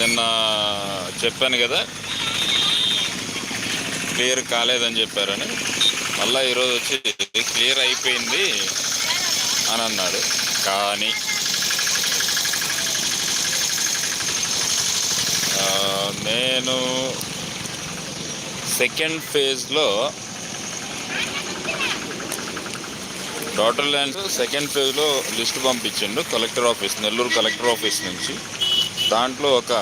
నిన్న చెప్పాను కదా క్లియర్ కాలేదని చెప్పారని. మళ్ళీ ఈరోజు వచ్చి క్లియర్ అయిపోయింది అని అన్నాడు. కానీ నేను సెకండ్ ఫేజ్లో డాటర్ ల్యాండ్ సెకండ్ ఫేజ్లో list పంపించిండు collector office Nellore collector office నుంచి. దాంట్లో ఒక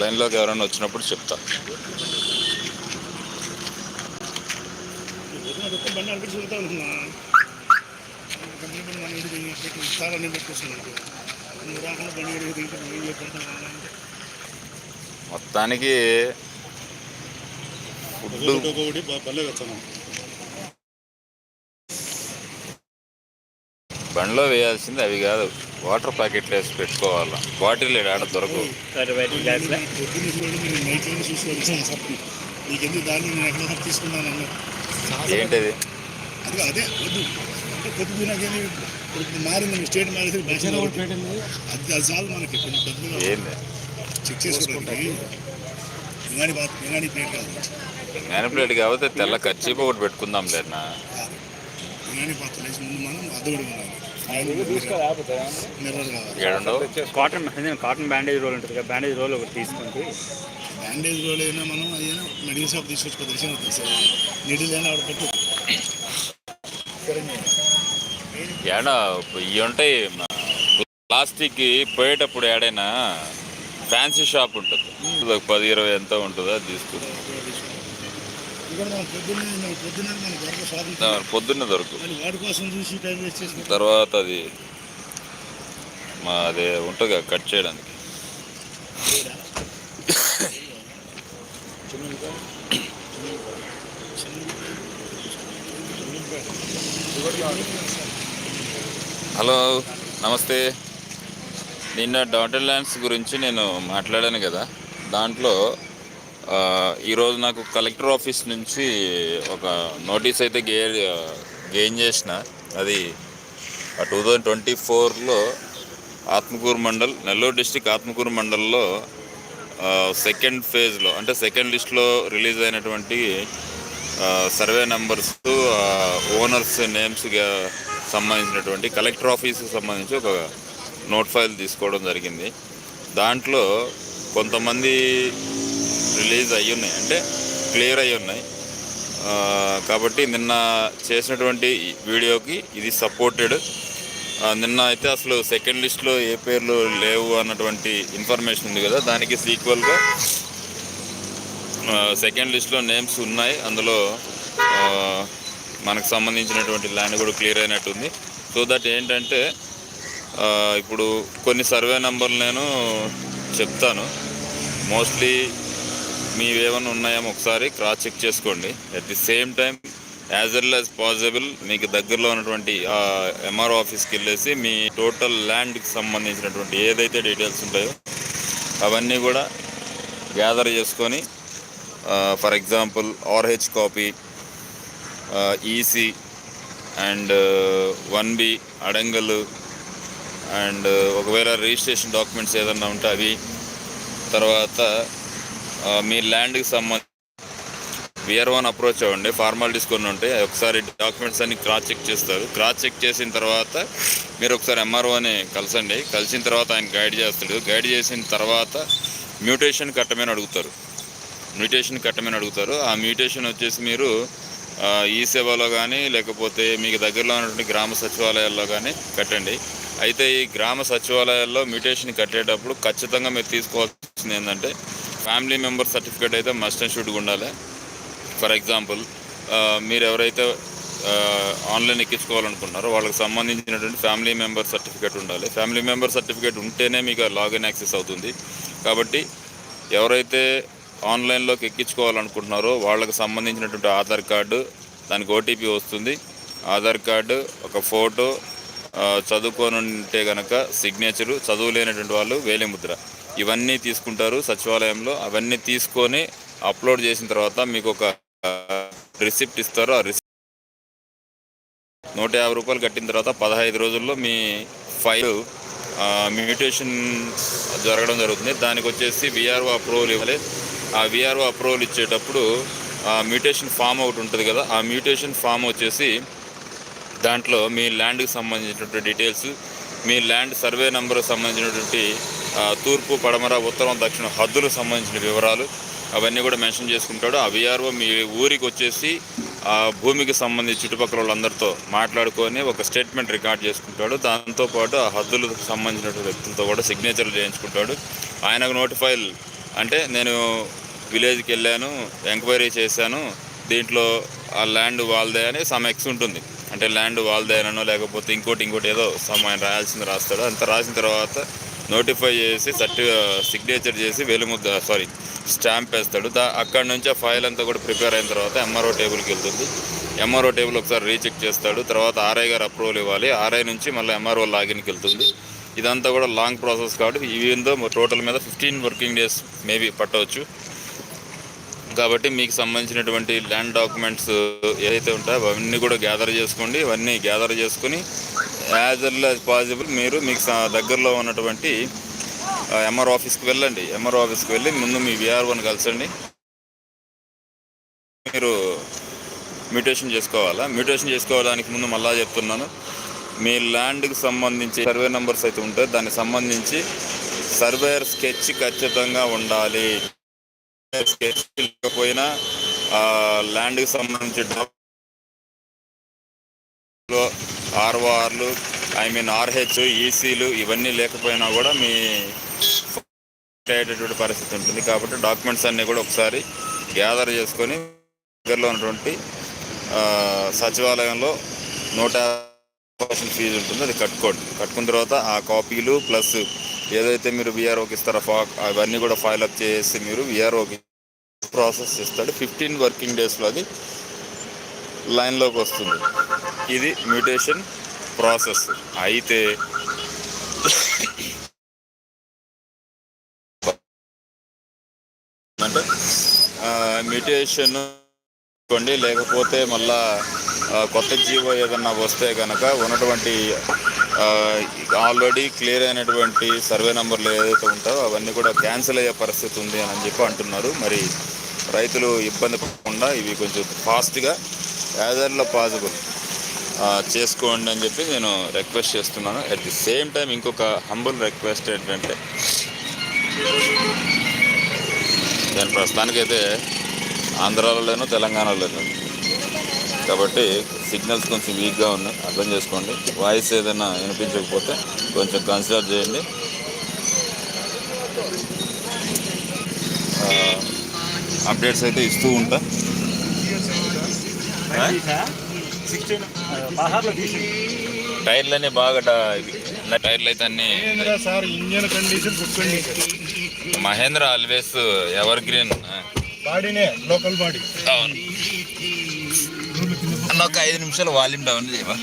లైన్లోకి ఎవరైనా వచ్చినప్పుడు చెప్తా. బండి అనిపించి వెళ్తా ఉంటున్నా బండి బండి మన ఇంటికి పెట్టి చాలా నేను పెట్టుకొస్తున్నాను నువ్వు రాకుండా బండి ఎడికి తింటే నువ్వు చెప్పండి మొత్తానికి ఫుడ్ ఒకటి పల్లె వచ్చాను బండిలో వేయాల్సింది అవి కాదు. వాటర్ ప్యాకెట్లు వేసి పెట్టుకోవాలి. బాటిల్ ఆడ దొరకవు. ఏంటిది అది అదే వద్దు మారింది స్టేట్ అది అది చాలు మనకి కొంచెం చెక్ చేసుకోవడానికి ప్లేట్ కాదు కాకపోతే తెల్ల ఖర్చీపు ఒకటి పెట్టుకుందాం వినాడి పాత్ర వేసి ముందు మనం ఉండాలి ఏడుండవు కాటన్ కాటన్ బ్యాండేజ్ రోల్ ఉంటుంది కదా బ్యాండేజ్ రోల్ ఒకటి తీసుకుంటే బ్యాండేజ్ రోల్ అయినా మనం అయినా మెడికల్ షాప్ తీసుకొచ్చుకో తెలిసిన అవుతుంది సార్. నీడిల్ అయినా ఆవిడ పెట్టు. ఏడ ఇవి ఉంటాయి. ప్లాస్టిక్ పోయేటప్పుడు ఏడైనా ఫ్యాన్సీ షాప్ ఉంటుంది. పది ఇరవై ఎంత ఉంటుందో అది తీసుకుంటాం ఇక్కడ మనం పొద్దున్నే దొరుకు. తర్వాత అది మా అదే ఉంటుంది కట్ చేయడానికి. హలో నమస్తే. నిన్న డాటర్ ల్యాండ్స్ గురించి నేను మాట్లాడాను కదా. దాంట్లో ఈరోజు నాకు కలెక్టర్ ఆఫీస్ నుంచి ఒక నోటీస్ అయితే గే గెయిన్ చేసిన. అది టూ థౌజండ్ ట్వంటీ ఫోర్లో ఆత్మకూరు మండల్ నెల్లూరు డిస్టిక్ ఆత్మకూరు మండల్లో సెకండ్ ఫేజ్లో అంటే సెకండ్ లిస్ట్లో రిలీజ్ అయినటువంటి సర్వే నెంబర్స్ ఓనర్స్ నేమ్స్గా సంబంధించినటువంటి కలెక్టర్ ఆఫీస్కి సంబంధించి ఒక నోట్ ఫైల్ తీసుకోవడం జరిగింది. దాంట్లో కొంతమంది రిలీజ్ అయ్యి ఉన్నాయి. అంటే క్లియర్ అయ్యి ఉన్నాయి. కాబట్టి నిన్న చేసినటువంటి వీడియోకి ఇది సపోర్టెడ్. నిన్న అయితే అసలు సెకండ్ లిస్ట్లో ఏ పేర్లు లేవు అన్నటువంటి ఇన్ఫర్మేషన్ ఉంది కదా. దానికి సీక్వల్గా సెకండ్ లిస్ట్లో నేమ్స్ ఉన్నాయి. అందులో మనకు సంబంధించినటువంటి ల్యాండ్ కూడా క్లియర్ అయినట్టుంది. సో దట్ ఏంటంటే ఇప్పుడు కొన్ని సర్వే నెంబర్లు నేను చెప్తాను. మోస్ట్లీ మీవేమైనా ఉన్నాయేమో ఒకసారి క్రాస్ చెక్ చేసుకోండి. At the same time as well as possible మీకు దగ్గరలో ఉన్నటువంటి ఎంఆర్ఓ ఆఫీస్కి వెళ్ళేసి మీ టోటల్ ల్యాండ్కి సంబంధించినటువంటి ఏదైతే డీటెయిల్స్ ఉంటాయో అవన్నీ కూడా గ్యాదర్ చేసుకొని for example RH copy EC and one B adangal and uh, ఒకవేళ రిజిస్ట్రేషన్ డాక్యుమెంట్స్ ఏదన్నా ఉంటే అవి తర్వాత మీ ల్యాండ్కి సంబంధించి విఆర్ వన్ అప్రోచ్ అవ్వండి. ఫార్మాలిటీస్ కొన్ని ఉంటాయి. ఒకసారి డాక్యుమెంట్స్ అన్ని క్రాస్ చెక్ చేస్తారు. క్రాస్ చెక్ చేసిన తర్వాత మీరు ఒకసారి ఎంఆర్ఓని కలిసండి. కలిసిన తర్వాత ఆయన గైడ్ చేస్తాడు. గైడ్ చేసిన తర్వాత మ్యూటేషన్ కట్టమని అడుగుతారు. మ్యూటేషన్ కట్టమని అడుగుతారు. ఆ మ్యూటేషన్ వచ్చేసి మీరు ఈ సేవలో కానీ లేకపోతే మీకు దగ్గరలో ఉన్నటువంటి గ్రామ సచివాలయాల్లో కానీ కట్టండి. అయితే ఈ గ్రామ సచివాలయాల్లో మ్యూటేషన్ కట్టేటప్పుడు ఖచ్చితంగా మీరు తీసుకోవాల్సింది ఏంటంటే ఫ్యామిలీ మెంబర్ సర్టిఫికేట్ అయితే మస్ట్ అండ్ షుడ్గా ఉండాలి. ఫర్ ఎగ్జాంపుల్ మీరు ఎవరైతే ఆన్లైన్ ఎక్కించుకోవాలనుకుంటున్నారో వాళ్ళకి సంబంధించినటువంటి ఫ్యామిలీ మెంబర్ సర్టిఫికేట్ ఉండాలి. ఫ్యామిలీ మెంబర్ సర్టిఫికేట్ ఉంటేనే మీకు లాగిన్ యాక్సెస్ అవుతుంది. కాబట్టి ఎవరైతే ఆన్లైన్లోకి ఎక్కించుకోవాలనుకుంటున్నారో వాళ్ళకి సంబంధించినటువంటి ఆధార్ కార్డు దానికి ఓటీపీ వస్తుంది. ఆధార్ కార్డు ఒక ఫోటో చదువుకొని ఉంటే కనుక సిగ్నేచరు చదువు లేనటువంటి వాళ్ళు వేలిముద్ర. ఇవన్నీ తీసుకుంటారు సచివాలయంలో. అవన్నీ తీసుకొని అప్లోడ్ చేసిన తర్వాత మీకు ఒక రిసిప్ట్ ఇస్తారు. ఆ రిసిప్ట్ నూట యాభై రూపాయలు కట్టిన తర్వాత పదహైదు రోజుల్లో మీ ఫైల్ మ్యూటేషన్ జరగడం జరుగుతుంది. దానికి వచ్చేసి విఆర్ఓ అప్రూవల్ ఇవ్వాలి. ఆ విఆర్ఓ అప్రూవల్ ఇచ్చేటప్పుడు ఆ మ్యూటేషన్ ఫామ్ ఒకటి ఉంటుంది కదా ఆ మ్యూటేషన్ ఫామ్ వచ్చేసి దాంట్లో మీ ల్యాండ్కి సంబంధించినటువంటి డీటెయిల్స్ మీ ల్యాండ్ సర్వే నెంబర్కి సంబంధించినటువంటి తూర్పు పడమర ఉత్తరం దక్షిణ హద్దులకు సంబంధించిన వివరాలు అవన్నీ కూడా మెన్షన్ చేసుకుంటాడు. ఆ విఆర్ఓ మీ ఊరికి వచ్చేసి ఆ భూమికి సంబంధించి చుట్టుపక్కల వాళ్ళందరితో మాట్లాడుకొని ఒక స్టేట్మెంట్ రికార్డ్ చేసుకుంటాడు. దాంతోపాటు ఆ హద్దులకు సంబంధించిన వ్యక్తులతో కూడా సిగ్నేచర్లు చేయించుకుంటాడు. ఆయనకు నోటిఫైల్ అంటే నేను విలేజ్కి వెళ్ళాను ఎంక్వైరీ చేశాను దీంట్లో ఆ ల్యాండ్ వాళ్ళదే అని సమ్ ఎక్స్ ఉంటుంది. అంటే ల్యాండ్ వాళ్ళదేనో లేకపోతే ఇంకోటి ఇంకోటి ఏదో సమ్ ఆయన రాయాల్సింది రాస్తాడు. అంత రాసిన తర్వాత నోటిఫై చేసి సర్టి సిగ్నేచర్ చేసి వెలుముద్ద సారీ స్టాంప్ వేస్తాడు. దా అక్కడ నుంచి ఆ ఫైల్ అంతా కూడా ప్రిపేర్ అయిన తర్వాత ఎంఆర్ఓ టేబుల్కి వెళ్తుంది. ఎంఆర్ఓ టేబుల్ ఒకసారి రీచెక్ చేస్తాడు. తర్వాత ఆర్ఐ గారు అప్రూవల్ ఇవ్వాలి. ఆర్ఐ నుంచి మళ్ళీ ఎంఆర్ఓ లాగిన్కి వెళ్తుంది. ఇదంతా కూడా లాంగ్ ప్రాసెస్ కాబట్టి ఈవెందో టోటల్ మీద ఫిఫ్టీన్ వర్కింగ్ డేస్ మేబీ పట్టవచ్చు. కాబట్టి మీకు సంబంధించినటువంటి ల్యాండ్ డాక్యుమెంట్స్ ఏదైతే ఉంటాయో అవన్నీ కూడా గ్యాదర్ చేసుకోండి. ఇవన్నీ గ్యాదర్ చేసుకుని యాజ్ ఎల్ యాజ్ పాసిబుల్ మీరు మీకు దగ్గరలో ఉన్నటువంటి ఎంఆర్ ఆఫీస్కి వెళ్ళండి. ఎంఆర్ ఆఫీస్కి వెళ్ళి ముందు మీ విఆర్ఓని కలిసండి. మీరు మ్యూటేషన్ చేసుకోవాలా? మ్యూటేషన్ చేసుకోవడానికి ముందు మళ్ళా చెప్తున్నాను. మీ ల్యాండ్కి సంబంధించి సర్వే నెంబర్స్ అయితే ఉంటాయి. దానికి సంబంధించి సర్వేయర్ స్కెచ్ ఖచ్చితంగా ఉండాలి. లేకపోయినా ల్యాండ్కి సంబంధించి ఆర్ఓఆర్లు ఐ మీన్ ఆర్హెచ్ ఈసీలు ఇవన్నీ లేకపోయినా కూడా మీ అయ్యేటటువంటి పరిస్థితి ఉంటుంది. కాబట్టి డాక్యుమెంట్స్ అన్నీ కూడా ఒకసారి గ్యాదర్ చేసుకొని దగ్గరలో ఉన్నటువంటి సచివాలయంలో నూట పర్సెంట్ ఫీజు ఉంటుంది. అది కట్టుకోండి. కట్టుకున్న తర్వాత ఆ కాపీలు ప్లస్ ఏదైతే మీరు విఆర్ఓకి ఇస్తారో ఫా అవన్నీ కూడా ఫైల్ అప్ చేసి మీరు విఆర్ఓకి ప్రాసెస్ చేస్తాడు. ఫిఫ్టీన్ వర్కింగ్ డేస్లో అది లైన్లోకి వస్తుంది. ఇది మ్యూటేషన్ ప్రాసెస్ అయితే అంటే మ్యూటేషన్ లేకపోతే మళ్ళా కొత్త జీవో ఏదన్నా వస్తే కనుక ఉన్నటువంటి ఆల్రెడీ క్లియర్ అయినటువంటి సర్వే నెంబర్లు ఏదైతే ఉంటాయో అవన్నీ కూడా క్యాన్సిల్ అయ్యే పరిస్థితి ఉంది అని చెప్పి అంటున్నారు. మరి రైతులు ఇబ్బంది పడకుండా ఇవి కొంచెం ఫాస్ట్గా యాదర్లో పాసిబుల్ చేసుకోండి అని చెప్పి నేను రిక్వెస్ట్ చేస్తున్నాను. అట్ ది సేమ్ టైం ఇంకొక హంబుల్ రిక్వెస్ట్ ఏంటంటే నేను ప్రస్తుతానికైతే ఆంధ్రాలోనూ తెలంగాణలోను. కాబట్టి సిగ్నల్స్ కొంచెం వీక్గా ఉన్నాయి. అర్థం చేసుకోండి. వాయిస్ ఏదైనా వినిపించకపోతే కొంచెం కన్సిడర్ చేయండి. అప్డేట్స్ అయితే ఇస్తూ ఉంటా. తీసి టైర్లన్నీ బాగా. టైర్లు అయితే అన్నీ engine condition Mahindra always evergreen బాడీనే local body. అవును. అన్న ఒక ఐదు నిమిషాలు వాల్యూమ్ డౌన్ చేయవా?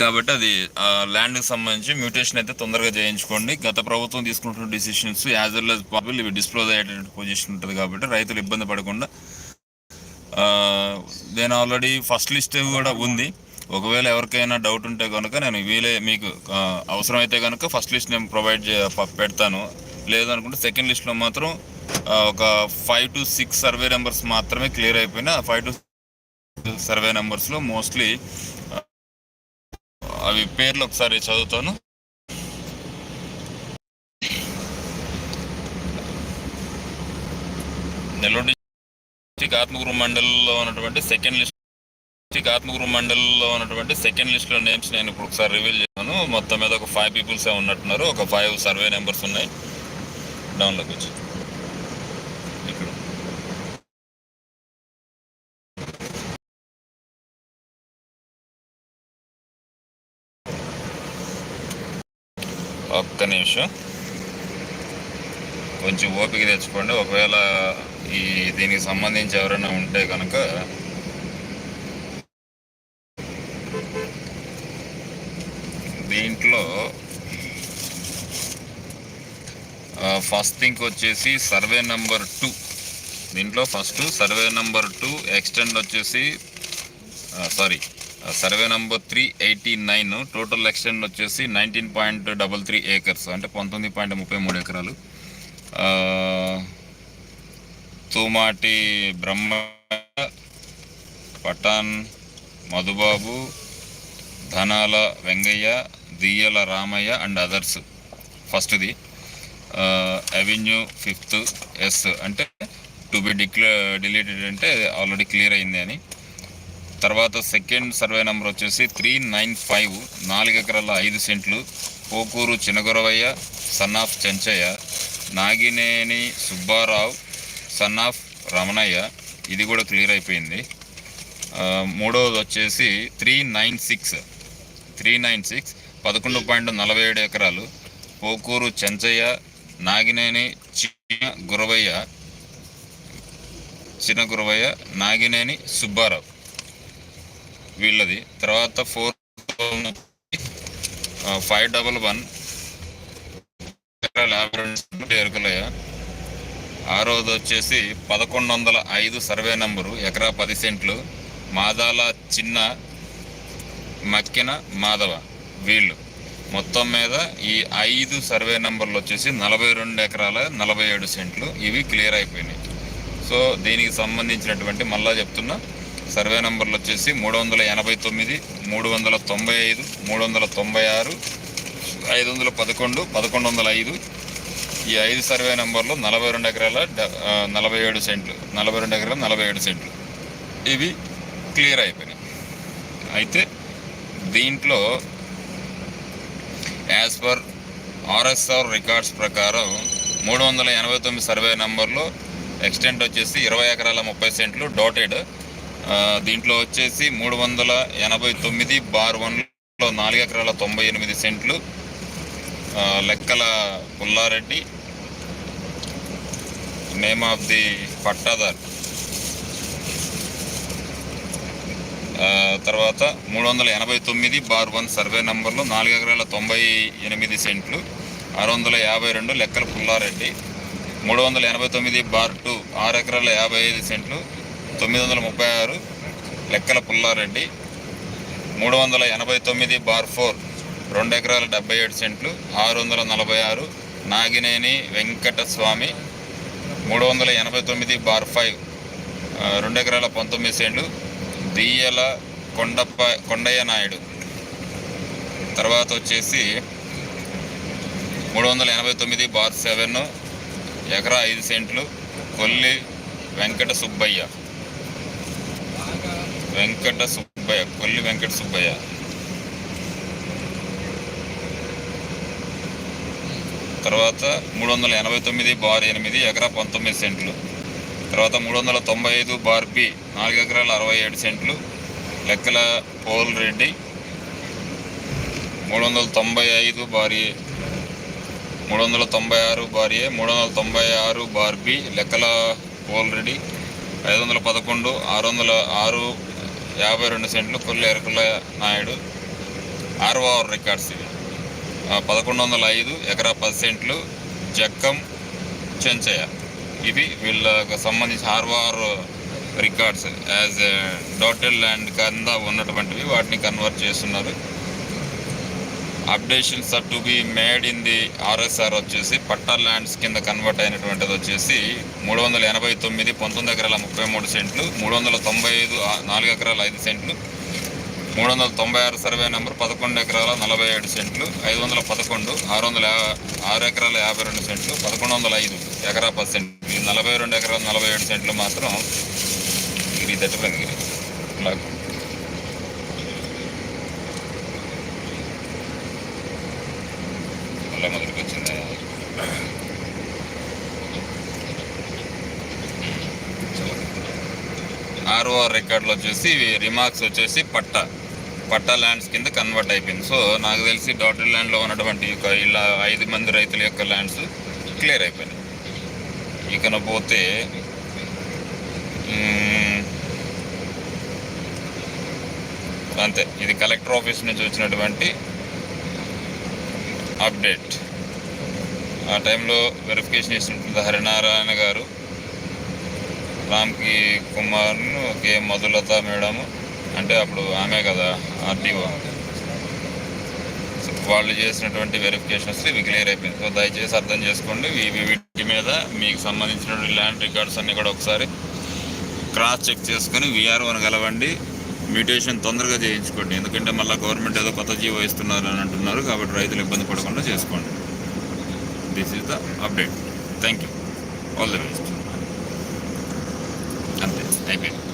కాబట్టి అది ఆ, ల్యాండ్కి సంబంధించి మ్యూటేషన్ అయితే తొందరగా చేయించుకోండి. గత ప్రభుత్వం తీసుకుంటున్న decisions as well as people ఇవి డిస్ప్లోజ్ అయ్యేటువంటి పొజిషన్ ఉంటుంది కాబట్టి రైతులు ఇబ్బంది పడకుండా నేను ఆల్రెడీ ఫస్ట్ లిస్ట్ కూడా ఉంది. ఒకవేళ ఎవరికైనా డౌట్ ఉంటే కనుక నేను వీలే మీకు అవసరమైతే కనుక ఫస్ట్ లిస్ట్ నేను ప్రొవైడ్ చే పెడతాను. లేదనుకుంటే సెకండ్ లిస్ట్లో మాత్రం ఒక five to six survey numbers మాత్రమే క్లియర్ అయిపోయినా ఫైవ్ టు సర్వే నెంబర్స్లో మోస్ట్లీ అవి పేర్లు ఒకసారి చదువుతాను. నెల్లూరు డిస్టిక్ ఆత్మగురు మండలిలో ఉన్నటువంటి సెకండ్ లిస్ట్ డిస్టిక్ ఆత్మగురు మండలిలో ఉన్నటువంటి సెకండ్ లిస్ట్లో నేమ్స్ నేను ఇప్పుడు ఒకసారి రివీల్ చేశాను మొత్తం మీద ఒక ఫైవ్ పీపుల్సే ఉన్నట్టున్నారు. ఒక ఫైవ్ సర్వే నెంబర్స్ ఉన్నాయి. డౌన్లోకి వచ్చి కొంచెం ఓపిక తెచ్చుకోండి. ఒకవేళ ఈ దీనికి సంబంధించి ఎవరైనా ఉంటే కనుక దీంట్లో ఫస్ట్ థింగ్ వచ్చేసి సర్వే నెంబర్ టూ. దీంట్లో first survey number two extent వచ్చేసి sorry survey number three eighty nine. Total extent వచ్చేసి nineteen point double three acres అంటే పంతొమ్మిది పాయింట్ ముప్పై మూడు ఎకరాలు. Thumati Brahma Pathan Madhubabu Dhanala Vengaiah Diyyala Ramaiah and others. ఫస్ట్ది avenue fifth yes అంటే to be డిక్లే deleted అంటే ఆల్రెడీ క్లియర్ అయింది అని. తర్వాత సెకండ్ సర్వే నెంబర్ వచ్చేసి త్రీ నైన్ ఫైవ్ నాలుగు ఎకరాల ఐదు సెంట్లు Pokuru Chinagoravaiah son of Chenchaiah Nagineni Subbarao son of Ramanaiah. ఇది కూడా క్లియర్ అయిపోయింది. మూడవది వచ్చేసి three nine six. Three nine six పదకొండు పాయింట్ నలభై ఏడు ఎకరాలు. పోకూరు చెంచయ్య నాగినేని చిన్న గురవయ్య చిన్న గురవయ్య నాగినేని సుబ్బారావు. వీళ్ళది. తర్వాత ఫోర్ ఫైవ్ డబల్ వన్ ఎకరాలు యాభై రెండు సెంట్లు ఎరుకలయ్య ఆరోది వచ్చేసి పదకొండు వందల ఐదు సర్వే నంబరు ఎకరా పది సెంట్లు మాదాల చిన్న మక్కిన మాధవ వీళ్ళు. మొత్తం మీద ఈ ఐదు సర్వే నంబర్లు వచ్చేసి నలభై రెండు ఎకరాల నలభై ఏడు సెంట్లు. ఇవి క్లియర్ అయిపోయినాయి. సో దీనికి సంబంధించినటువంటి మళ్ళా చెప్తున్నా సర్వే నంబర్లు వచ్చేసి మూడు వందల ఎనభై తొమ్మిది మూడు వందల తొంభై ఐదు మూడు వందల తొంభై ఆరు ఐదు వందల పదకొండు పదకొండు వందల ఐదు. ఈ ఐదు సర్వే నెంబర్లు నలభై రెండు ఎకరాల నలభై ఏడు సెంట్లు. నలభై రెండు ఎకరాల నలభై ఏడు సెంట్లు. ఇవి క్లియర్ అయిపోయినాయి. అయితే దీంట్లో యాజ్ పర్ ఆర్ఎస్ఆర్ రికార్డ్స్ ప్రకారం మూడు వందల ఎనభై తొమ్మిది సర్వే నెంబర్లో ఎక్స్టెంట్ వచ్చేసి ఇరవై ఎకరాల ముప్పై సెంట్లు డోటెడ్. దీంట్లో వచ్చేసి మూడు వందల ఎనభై తొమ్మిది బార్ వన్లో నాలుగు ఎకరాల తొంభై ఎనిమిది సెంట్లు Lekkala Pullareddy name of the pattadar. తర్వాత మూడు వందల ఎనభై తొమ్మిది బార్ వన్ సర్వే నంబర్లో నాలుగు ఎకరాల తొంభై ఎనిమిది సెంట్లు ఆరు వందల యాభై రెండు లెక్కల పుల్లారెడ్డి మూడు వందల ఎనభై తొమ్మిది బార్ టూ ఆరు ఎకరాల యాభై ఐదు సెంట్లు తొమ్మిది వందల ముప్పై ఆరు లెక్కల పుల్లారెడ్డి మూడు వందల ఎనభై తొమ్మిది బార్ ఫోర్ రెండు ఎకరాల డెబ్బై ఏడు సెంట్లు ఆరు వందల నలభై ఆరు నాగినేని వెంకటస్వామి మూడు వందల ఎనభై తొమ్మిది బార్ ఫైవ్ రెండు ఎకరాల పంతొమ్మిది సెంట్లు దియ్యల కొండప్ప కొండయ్య నాయుడు. తర్వాత వచ్చేసి మూడు వందల ఎనభై తొమ్మిది బార్ సెవెన్ ఎకరా ఐదు సెంట్లు కొల్లి వెంకట సుబ్బయ్య వెంకట సుబ్బయ్య కొల్లి వెంకట సుబ్బయ్య తర్వాత మూడు వందల ఎనభై తొమ్మిది బార్ ఎనిమిది ఎకరా పంతొమ్మిది సెంట్లు. తర్వాత మూడు వందల తొంభై ఐదు బార్ బి నాలుగు ఎకరాల అరవై ఏడు సెంట్లు. లెక్కల పోల్ రెడ్డి. మూడు వందల తొంభై ఐదు బార్ ఏ మూడు వందల తొంభై ఆరు బార్ ఏ మూడు వందల తొంభై ఆరు బార్ బి లెక్కల పోల్ రెడ్డి. ఐదు వందల పదకొండు ఆరు వందల ఆరు యాభై రెండు సెంట్లు కొల్లి ఎరకుల నాయుడు. ఆర్ఓఆర్ రికార్డ్స్ ఇవి. పదకొండు వందల ఐదు ఎకరా పది సెంట్లు జక్కం చెంచయ ఇవి వీళ్ళకు సంబంధించి ROR records as dotted land కింద ఉన్నటువంటివి వాటిని కన్వర్ట్ చేస్తున్నారు. Updations are to be made in the RSR వచ్చేసి పట్టా ల్యాండ్స్ కింద కన్వర్ట్ అయినటువంటిది వచ్చేసి మూడు వందల ఎనభై తొమ్మిది పంతొమ్మిది ఎకరాల ముప్పై మూడు సెంట్లు మూడు వందల తొంభై ఐదు నాలుగు ఎకరాల ఐదు సెంట్లు మూడు వందల తొంభై ఆరు సర్వే నెంబర్ పదకొండు ఎకరాల నలభై ఏడు సెంట్లు ఐదు వందల పదకొండు ఆరు వందల ఆరు ఎకరాల యాభై రెండు సెంట్లు పదకొండు వందల ఐదు ఎకరా పది సెంట్లు. నలభై రెండు ఎకరాల నలభై ఏడు సెంట్లు మాత్రం గిరి దట్టపంది గిరి బ్లాక్ మళ్ళీ మొదటికి వచ్చింది ఆర్ఓఆర్ రికార్డులో వచ్చేసి రిమార్క్స్ వచ్చేసి పట్ట. పట్టా ల్యాండ్స్ కింద కన్వర్ట్ అయిపోయింది. సో నాకు తెలిసి డాటెడ్ ల్యాండ్లో ఉన్నటువంటి ఒక ఇలా ఐదు మంది రైతుల యొక్క ల్యాండ్స్ క్లియర్ అయిపోయినాయి. ఇకన పోతే అంతే. ఇది కలెక్టర్ ఆఫీస్ నుంచి వచ్చినటువంటి అప్డేట్ ఆ టైంలో వెరిఫికేషన్ చేసినటువంటి హరినారాయణ గారు రామ్కి కుమార్ను కే మధులత మేడము. అంటే అప్పుడు ఆమె కదా ఆర్టీఓ వాళ్ళు చేసినటువంటి వెరిఫికేషన్స్ ఇవి క్లియర్ అయిపోయింది. సో దయచేసి అర్థం చేసుకోండి వీటి మీద మీకు సంబంధించినటువంటి ల్యాండ్ రికార్డ్స్ అన్నీ కూడా ఒకసారి క్రాస్ చెక్ చేసుకొని విఆర్ఓని కలవండి. మ్యూటేషన్ తొందరగా చేయించుకోండి. ఎందుకంటే మళ్ళీ గవర్నమెంట్ ఏదో కొత్త జీవో ఇస్తున్నారు అని అంటున్నారు కాబట్టి రైతులు ఇబ్బంది పడకుండా చేసుకోండి. This is the update thank you all the best అంతే అయిపోయింది